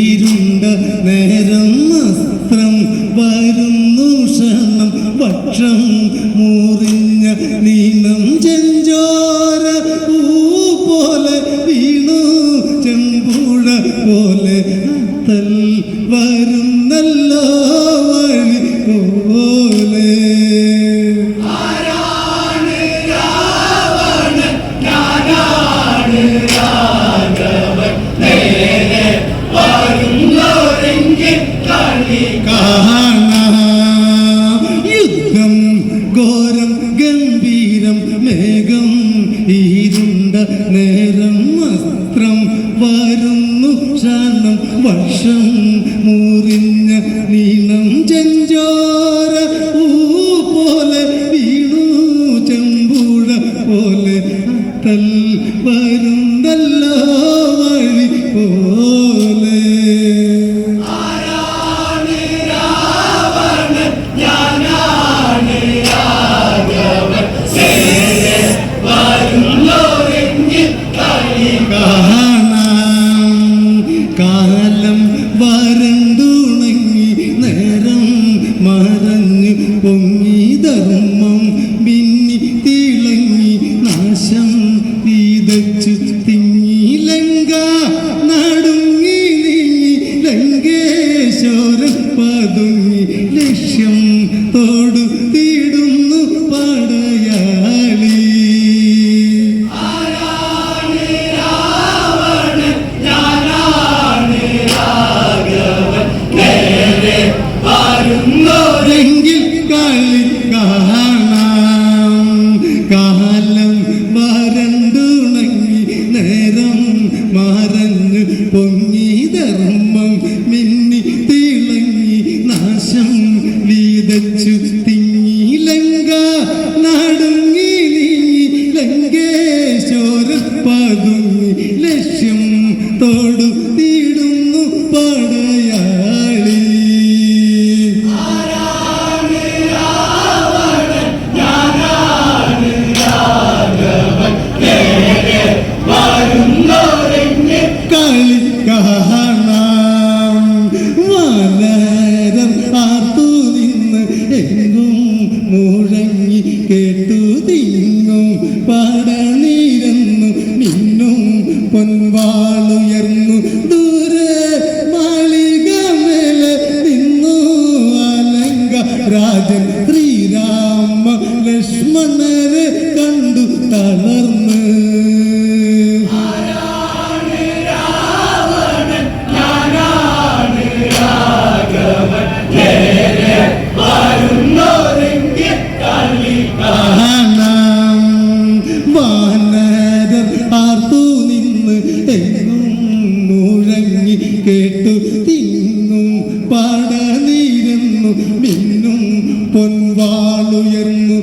ഇരുണ്ട നേരം കൽ വരുന്നല്ലോ വഴി പോ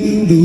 You.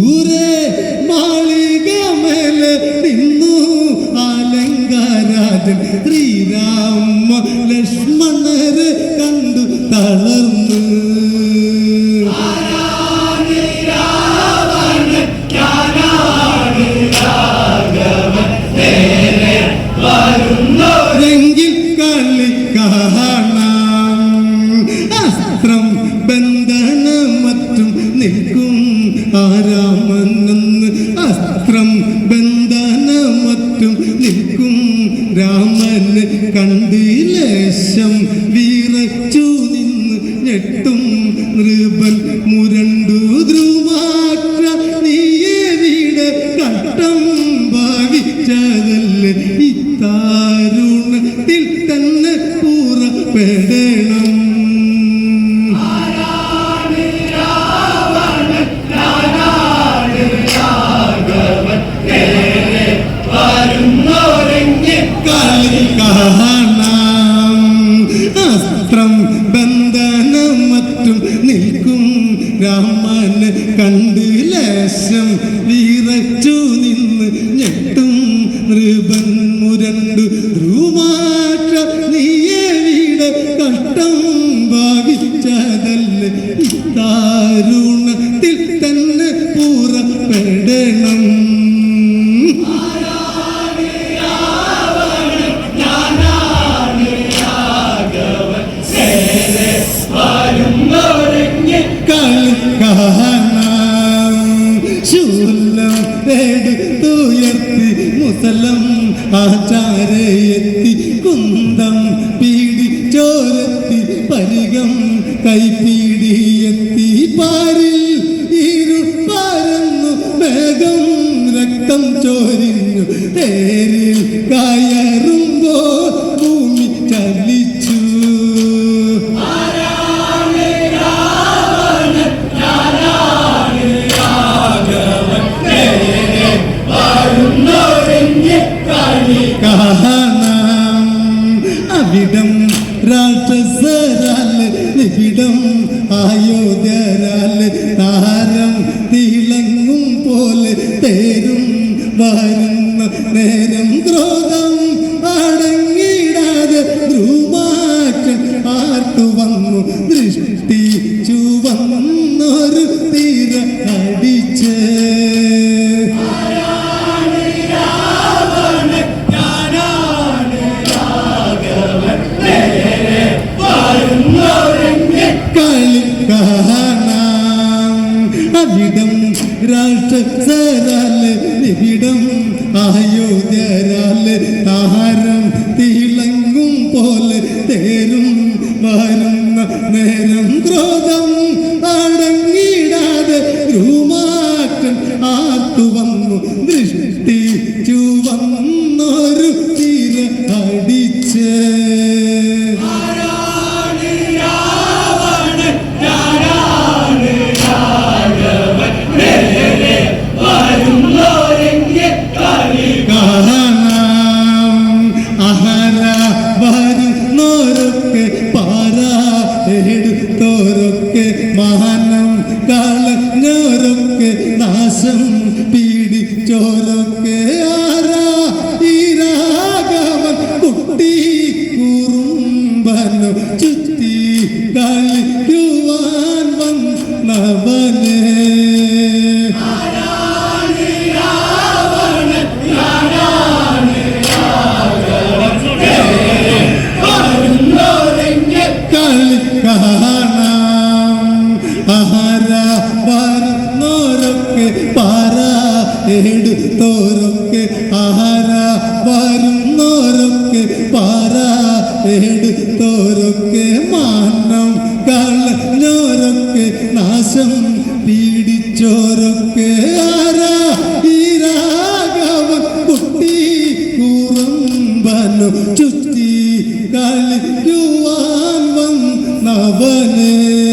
താരുണത്തിൽ തന്നെ പൂറപ്പെടണം. അസ്ത്രം ബന്ധനം മറ്റും നിൽക്കും. രാമന് കണ്ട് ലേശം വീറച്ചു നിന്ന് ഞങ്ങൾ കൃപൻ മുരണ്ടു ആചാരയെത്തി കുന്തം പീഡിച്ചോരത്തി പരികം കൈപ്പീടിയെത്തി പോലെ തേരും വരുന്ന നേരം ക്രോധം അടങ്ങിടാതെ ധ്രുവാക്ഷൻ ആർത്തു വന്നു ദൃഷ്ടി ചുവന്നൊരു തീര അടിച്ച്. കളി കാണാം. അവിടം രാക്ഷസരാൽ നിവിടം ആയോധ്യരാൽ താരം തിളങ്ങും പോലെ തേരും വരുന്ന നേരം ക്രോധം അടങ്ങിടാതെ രൂമാറ്റം ആർത്തു വന്നു ദൃഷ്ടി പീഡിച്ചോരൊക്കെ ആരാ ഈ രാഘവൻ? കുട്ടി കുറുമ്പനു ചുറ്റി കളിക്കുവാൻ വന്നവനെ. കാണാം. ആഹാര എടുത്തോരൊക്കെ ആഹാര വരുന്നോരൊക്കെ പാറ എടുത്തോരൊക്കെ മാനം കളഞ്ഞോരൊക്കെ നാശം പീഡിച്ചോരൊക്കെ ആരാ? ഈ രാഘവൻ കുട്ടി കുറുമ്പനു ചുറ്റി കളിക്കുവാൻ വന്നവനെ.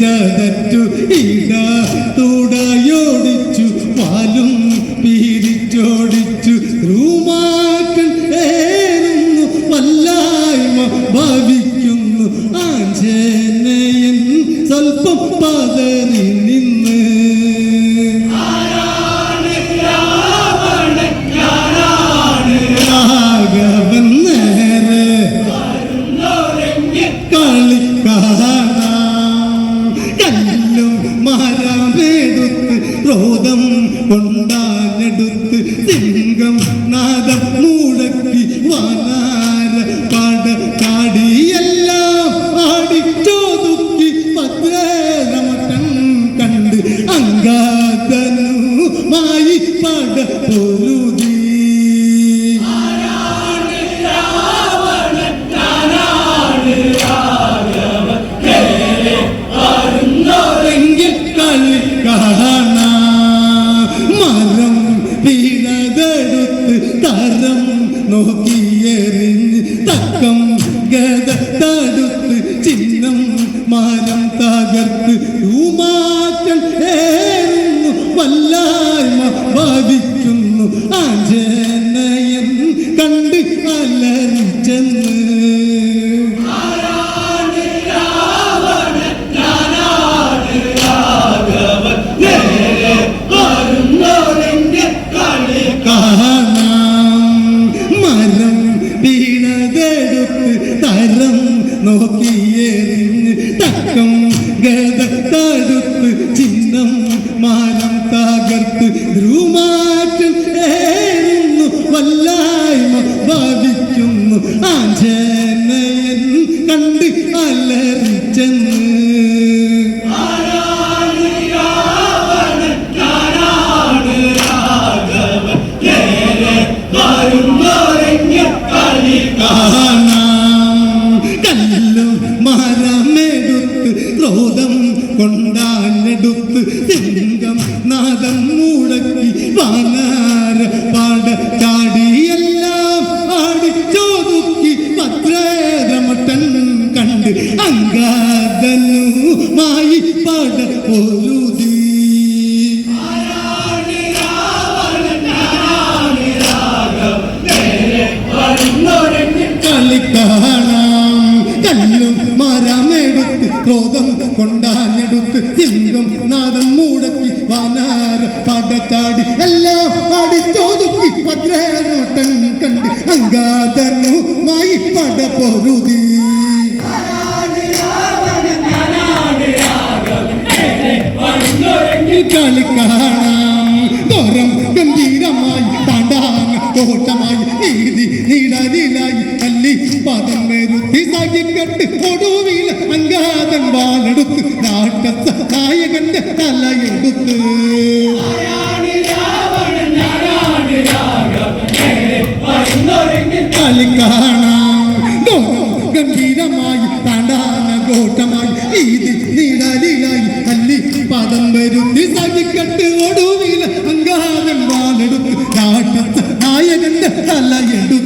ഛേദിച്ചതറ്റു ഇട തുടയോടിച്ചു പാലും പീരിച്ചോടിച്ചു റൂമാക്കൾ ഏറുന്നു വല്ലായ്മ ഭാവിക്കുന്നു. ആഞ്ജനയൻ സ്വൽപ്പം പതറി നിന്ന്. രാഘവൻ നേരെ കളി ഭാവിക്കുന്നു ആഞ്ജനയൻ കണ്ട് അലറിച്ചെന്ന് മരം വീണതെടുത്ത് തരം നോക്കിയെറിഞ്ഞ് തക്കം ഗത ക്രോധം കൊണ്ടാഞ്ഞെടുത്ത് എങ്കും നാദം മൂടക്കി വാനാര പടത്താടി എല്ലാം അടിച്ചോതുക്കി ഭദ്രനോട്ടൻ കണ്ട് അങ്കാതനുമായി പട പൊരുതി നായകന്റെ എടുത്ത് കളി കാണാം. ഗംഭീരമായി താണ്ടാന കോട്ടമായി നീതി നീടലിലായി തല്ലി പദം വരുത്തി സഹിക്കട്ട് ഒടുവിൽ അങ്കാരം വാലെടുത്ത് നായകന്റെ തലയെടുത്ത്